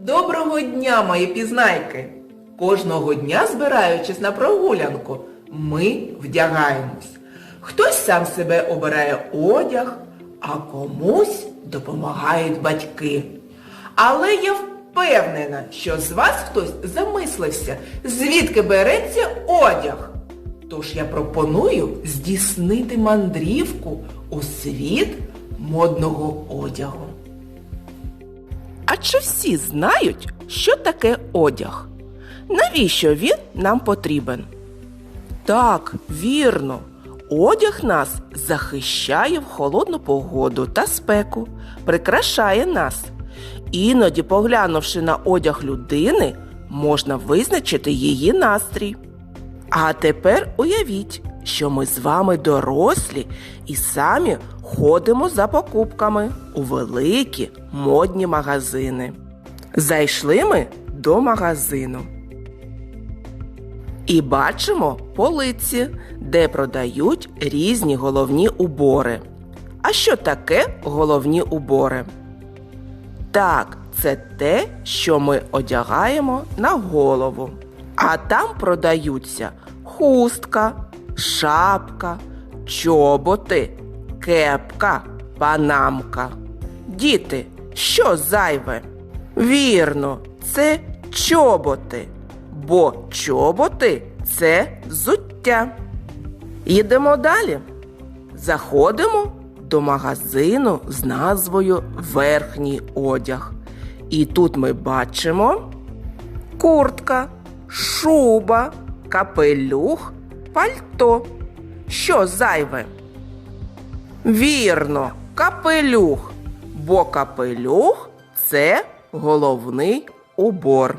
Доброго дня, мої пізнайки! Кожного дня, збираючись на прогулянку, ми вдягаємось. Хтось сам себе обирає одяг, а комусь допомагають батьки. Але я впевнена, що з вас хтось замислився, звідки береться одяг. Тож я пропоную здійснити мандрівку у світ модного одягу. А чи всі знають, що таке одяг? Навіщо він нам потрібен? Так, вірно. Одяг нас захищає в холодну погоду та спеку, прикрашає нас. Іноді, поглянувши на одяг людини, можна визначити її настрій. А тепер уявіть, що ми з вами дорослі і самі ходимо за покупками у великі модні магазини. Зайшли ми до магазину. І бачимо полиці, де продають різні головні убори. А що таке головні убори? Так, це те, що ми одягаємо на голову. А там продаються хустка, шапка, чоботи, кепка, панамка. Діти, що зайве? Вірно, це чоботи, бо чоботи це взуття. Їдемо далі. Заходимо до магазину з назвою Верхній одяг. І тут ми бачимо куртка, шуба, капелюх, пальто. Що зайве? Вірно, капелюх, бо капелюх це головний убор.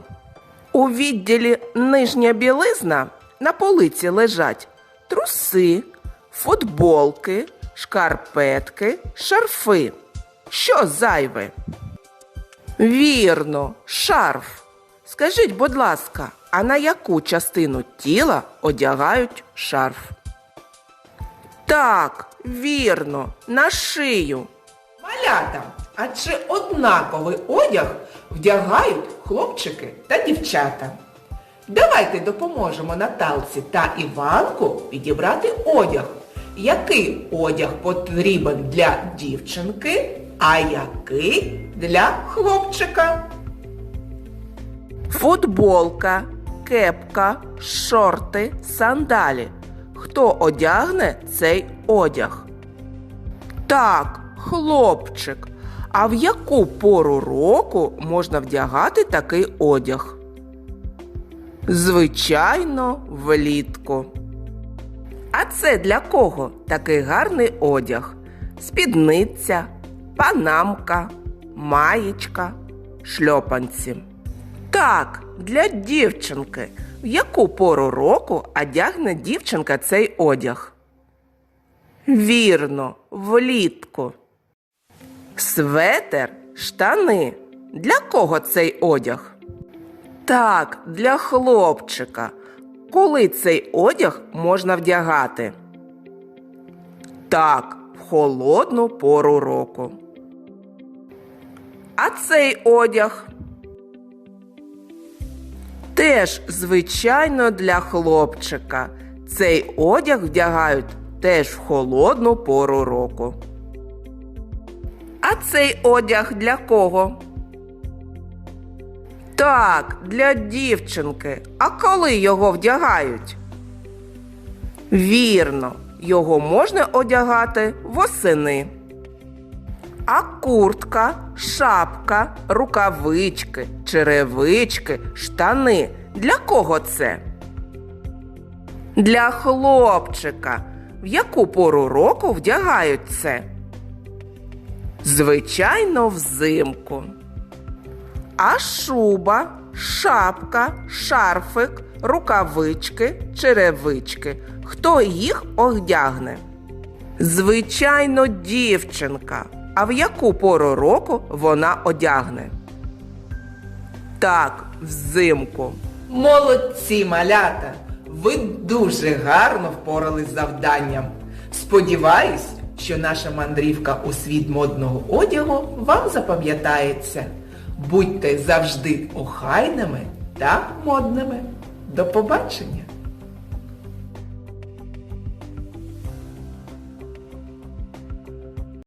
У відділі нижня білизна на полиці лежать труси, футболки, шкарпетки, шарфи. Що зайве? Вірно, шарф. Скажіть, будь ласка, а на яку частину тіла одягають шарф? Так, вірно, на шию. Малята, а чи однаковий одяг вдягають хлопчики та дівчата? Давайте допоможемо Наталці та Іванку підібрати одяг. Який одяг потрібен для дівчинки, а який для хлопчика? Футболка, кепка, шорти, сандалі. Хто одягне цей одяг? Так, хлопчик. А в яку пору року можна вдягати такий одяг? Звичайно, влітку. А це для кого такий гарний одяг? Спідниця, панамка, маєчка, шльопанці. Так, для дівчинки. В яку пору року одягне дівчинка цей одяг? Вірно, влітку. Светер, штани. Для кого цей одяг? Так, для хлопчика. Коли цей одяг можна вдягати? Так, в холодну пору року. А цей одяг? Теж, звичайно, для хлопчика. Цей одяг вдягають теж в холодну пору року. А цей одяг для кого? Так, для дівчинки. А коли його вдягають? Вірно, його можна одягати восени. А куртка, шапка, рукавички, черевички, штани. Для кого це? Для хлопчика. В яку пору року вдягають це? Звичайно, взимку. А шуба, шапка, шарфик, рукавички, черевички. Хто їх одягне? Звичайно, дівчинка. А в яку пору року вона одягне? Так, взимку. Молодці, малята! Ви дуже гарно впорались з завданням. Сподіваюсь, що наша мандрівка у світ модного одягу вам запам'ятається. Будьте завжди охайними та модними. До побачення!